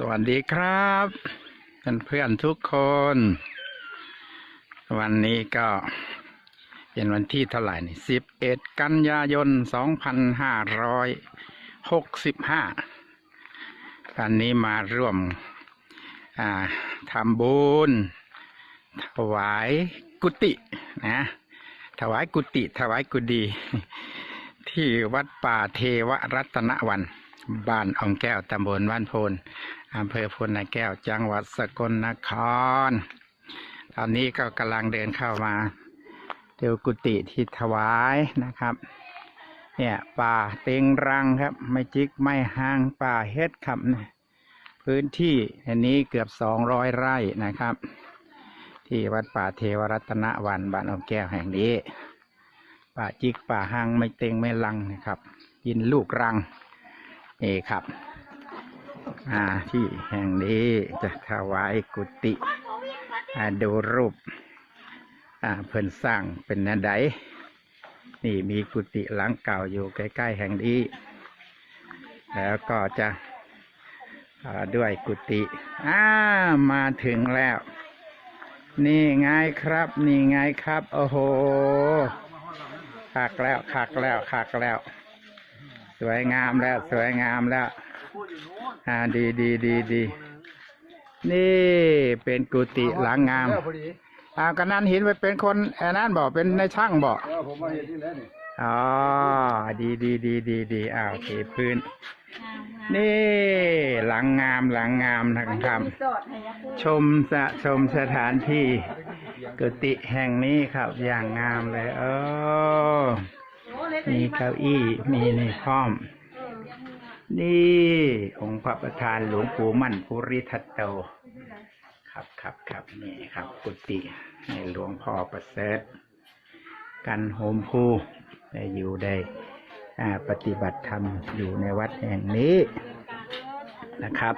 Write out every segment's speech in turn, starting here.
สวัสดีครับเพื่อนเพื่อนทุกคน วันนี้ก็เป็นวันที่เท่าไหร่นี่สิบเอ็ดกันยายนสองพันห้าร้อยหกสิบห้าวันนี้มาร่วมอ่าทำบุญถวายกุฏินะ ถวายกุฏิถวายกุฏิที่วัดป่าเทวรัตนวันบ้านอองแก้วตำบลบ้านโพน อำเภอพลนาแก้วจังหวัดสกลนคร ตอนนี้ก็กำลังเดินเข้ามาเดูกุฏิที่ถวายนะครับ เนี่ยป่าเต็งรังครับ ไม่จิกไม่ห่างป่าเฮ็ดครับนะพื้นที่อันนี้เกือบสองร้อยไร่นะครับ ที่วัดป่าเทวรัตนวันบ้านอองแก้วแห่งนี้ ป่าจิกป่าหางไม่เต็งไม่ลังนะครับ ยินลูกรังนี่ครับ อ่าที่แห่งนี้จะถวายกุฏิอ่าดูรูปอ่าเพิ่นสร้างเป็นนาไดนี่มีกุฏิหลังเก่าอยู่ใกล้ๆแห่งนี้ แล้วก็จะด้วยกุฏิอ่ามาถึงแล้ว นี่ไงครับ นี่ไงครับ โอ้โหคักแล้วคักแล้วคักแล้ว สวยงามแล้ว สวยงามแล้ว อ่าดีดีดีดีนี่เป็นกุฏิหลังงามเออพอดีอ่ากันนั้นเห็นไปเป็นคนแอนนั้นบอกเป็นในช่างบอกเออผมมาเห็นที่แล้วนี่อ๋อ ดีดีดีดีดีอ้าวเทพื้น นี่ หลังงามหลังงามนะครับชมสะชมสถานที่กุฏิแห่งนี้ครับ อย่างงามเลย เออมีเก้าอี้ มีนี่พร้อม นี่ องค์พระประธานหลวงปู่มั่นภูริทัตโต ครับครับครับนี่ครับ กุฏิให้หลวงพ่อประเสริฐกันโฮมภูได้อยู่ได้ปฏิบัติธรรมอยู่ในวัดแห่งนี้นะครับ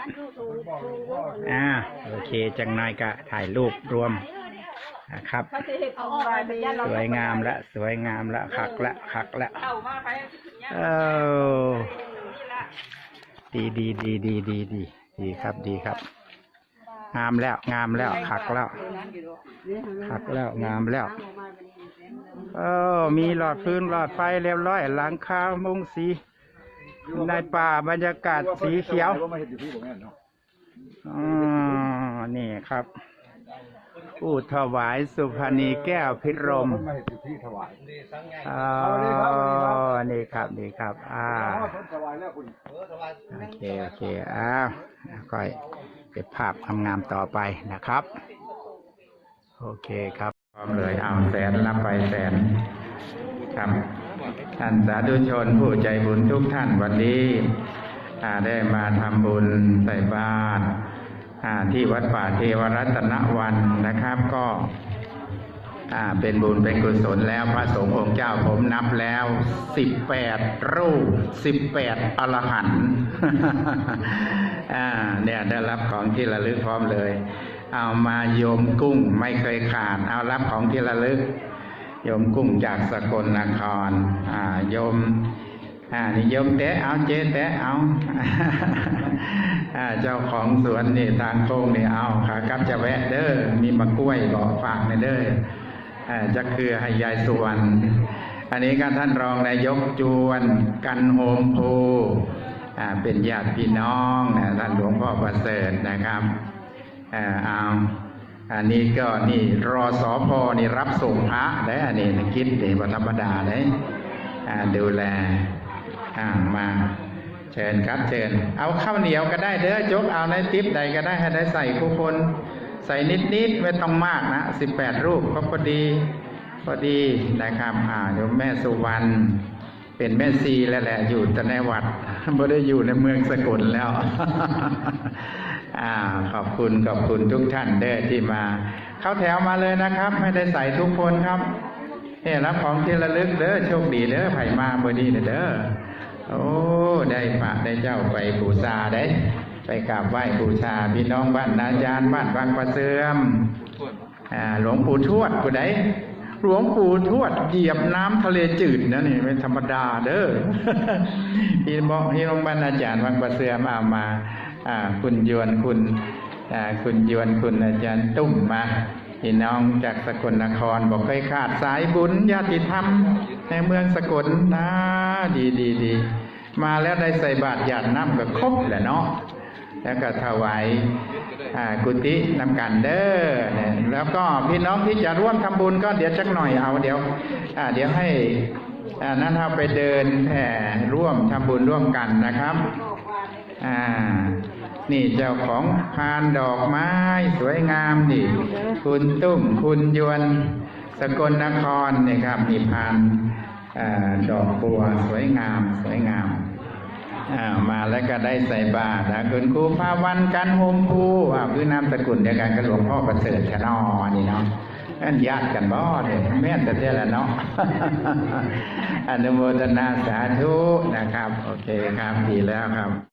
อ่า โอเค จังน่อยก็ถ่ายรูปรวมนะครับ สวยงามละ สวยงามละคักละคักละ เออ ดีดีดีดีดีดีดีครับดีครับ งามแล้วงามแล้วคักแล้วคักแล้วงามแล้วเออมีหลอดพื้นหลอดไฟเรียบร้อย หลังคามุงสีในป่าบรรยากาศสีเขียวผมมาเห็นอยู่ที่ผมแม่นเนาะอ๋อนี่ครับ ผู้ถวายสุพรรณีแก้วพิรมผมมาเห็นอยู่ที่ถวายอ๋อนี่ครับนี่ครับ อ่าอ๋อผมถวายแล้วคุณโอเค โอเค อ้าวค่อยเก็บภาพงามๆต่อไปนะครับ โอเคครับพร้อมเลยเอาแสนรับไปแสนครับ ท่านสาธุชนผู้ใจบุญทุกท่านวันนี้อ่าได้มาทำบุญใส่บาตรอ่า ที่วัดป่าเทวรัตนวันนะครับก็เป็นบุญเป็นกุศลแล้วพระสงฆ์องค์เจ้าผมนับแล้วสิบแปดรูปสิบแปดอรหันต์เนี่ยได้รับของที่ระลึกพร้อมเลย เอามาโยมกุ้งไม่เคยขาด เอารับของที่ระลึก โยมกุ้งจากสกลนครอ่าโยมอ่านี่โยมแตะเอาเจ๊แตะเอาอ่า เจ้าของสวนนี่ทางโค้งนี่เอาขากับจะแวะเด้อมีมะกล้วยบอกฝากในเด้ออ่าจะคือให้ยายสุวรรณอันนี้ก็ท่านรองนายกจวนกันโฮมโพอ่าเป็นญาติพี่น้องนะท่านหลวงพ่อประเสริฐนะครับอ่าเอาอันนี้ก็นี่รอสอพอนี่รับส่งพระได้อันนี้นะคิดเดี๋ยวธรรมดาได้อ่าดูแลอ่ามา เชิญครับเชิญเอาข้าวเหนียวก็ได้เด้อจกเอาในติ๊บใดก็ได้ให้ได้ใส่ผู้คน ใส่นิดๆไม่ต้องมากนะสิบแปดรูปก็พอดีพอดีนะครับอ่าโยมแม่สุวรรณเป็นแม่ซีแล้วแหละอยู่แต่ในวัดไม่ได้อยู่ในเมืองสกลแล้วอ่าขอบคุณขอบคุณทุกท่านเด้อที่มา เข้าแถวมาเลยนะครับ ไม่ได้ใส่ทุกคนครับเนี่ยรับของที่ระลึกเด้อโชคดีเด้อไผ่มาเบอร์ดีเด้อ โอ้ได้พระได้เจ้าไปบูชาได้ ไปกราบไหว้บูชาพี่น้องบ้านนาจารย์บ้านบางประเสื่อมหลวงปู่ทวดผู้ใดหลวงปู่ทวดเหยียบน้ำทะเลจืดนะนี่ไม่ธรรมดาเด้อพี่บอกพี่น้องบ้านอาจารย์บางประเสื่อมเอามาอ่า คุณยวนคุณอ่าคุณยวนคุณอาจารย์ตุ้มมาพี่น้องจากสกลนครบอกเคยขาดสายบุญญาติธรรมในเมืองสกลนะดีดีดี มาแล้วได้ใส่บาตรหยาดน้ำก็ครบแหละเนาะแล้วก็ถวายกุฏินำกันเด้อเนี่ยแล้วก็พี่น้องที่จะร่วมทำบุญก็เดี๋ยวจักหน่อยเอาเดี๋ยวเดี๋ยวให้นั้นเราไปเดินแผ่ร่วมทำบุญร่วมกันนะครับอ่านี่เจ้าของพานดอกไม้สวยงามนี่ คุณตุ้มคุณยวน สกลนครนี่ครับมีพาน อดอกบัวสวยงาม สวยงามมาแล้วก็ได้ใส่บาตรคุณครูภาวันกันโฮมภูอ่าคือนามสกุลเดียวกันกับหลวงพ่อประเสริฐชะนอนี่เนาะนั่นญาติกันบ่เนี่ยแม่นแต่เท่าละเนาะอนุโมทนาสาธุนะครับ โอเคครับดีแล้วครับ